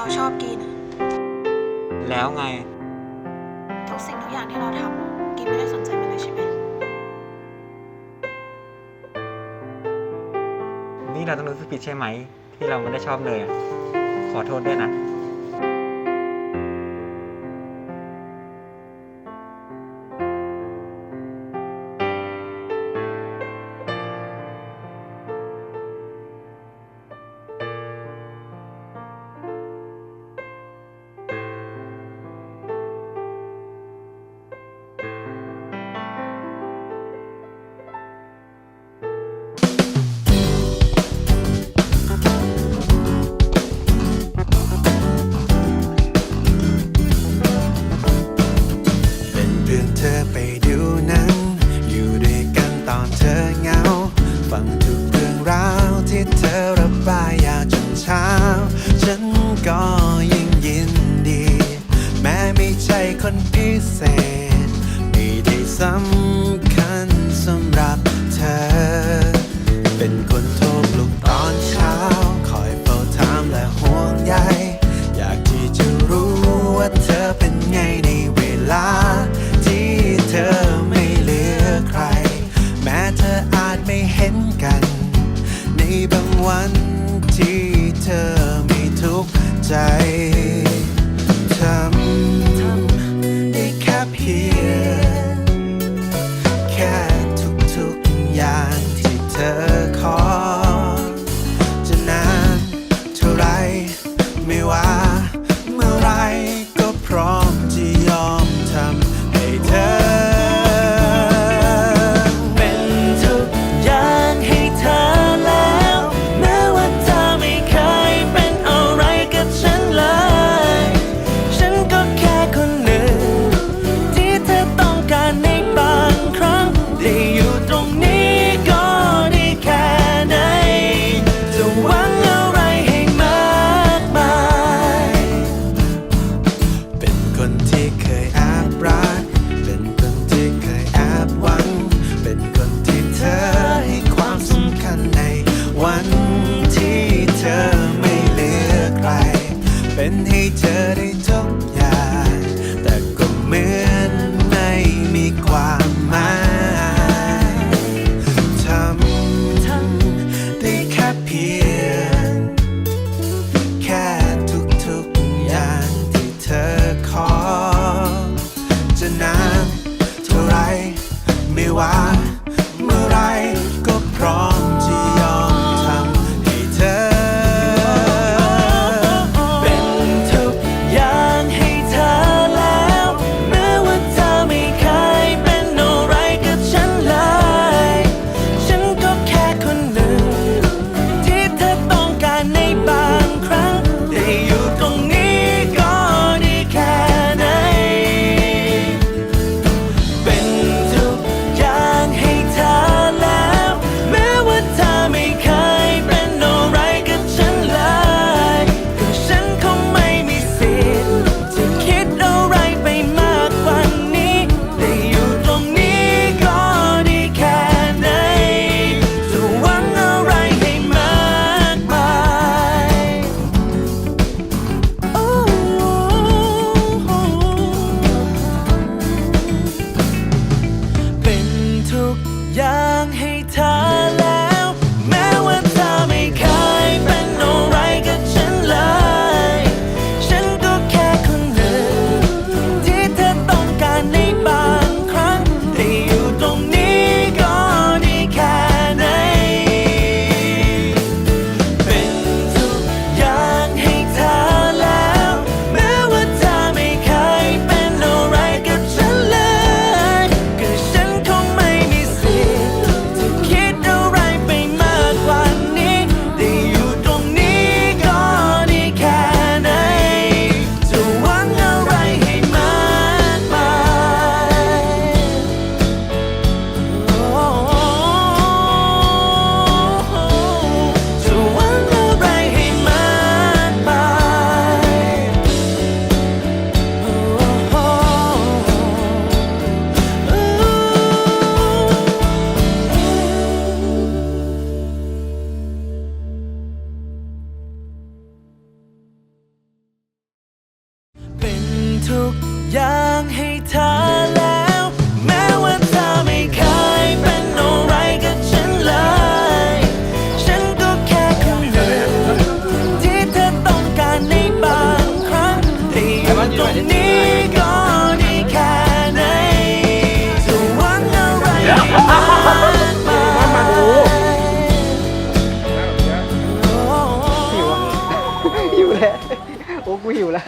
เราชอบกิน แล้วไง ทุกสิ่งทุกอย่างที่เราทำกินไม่ได้สนใจมันเลยใช่ไหม นี่เราต้องรู้สึกผิดใช่ไหม ที่เราไม่ได้ชอบเลยขอโทษด้วยนะ pensamos peace. 想起他。 กูหิวแล้ว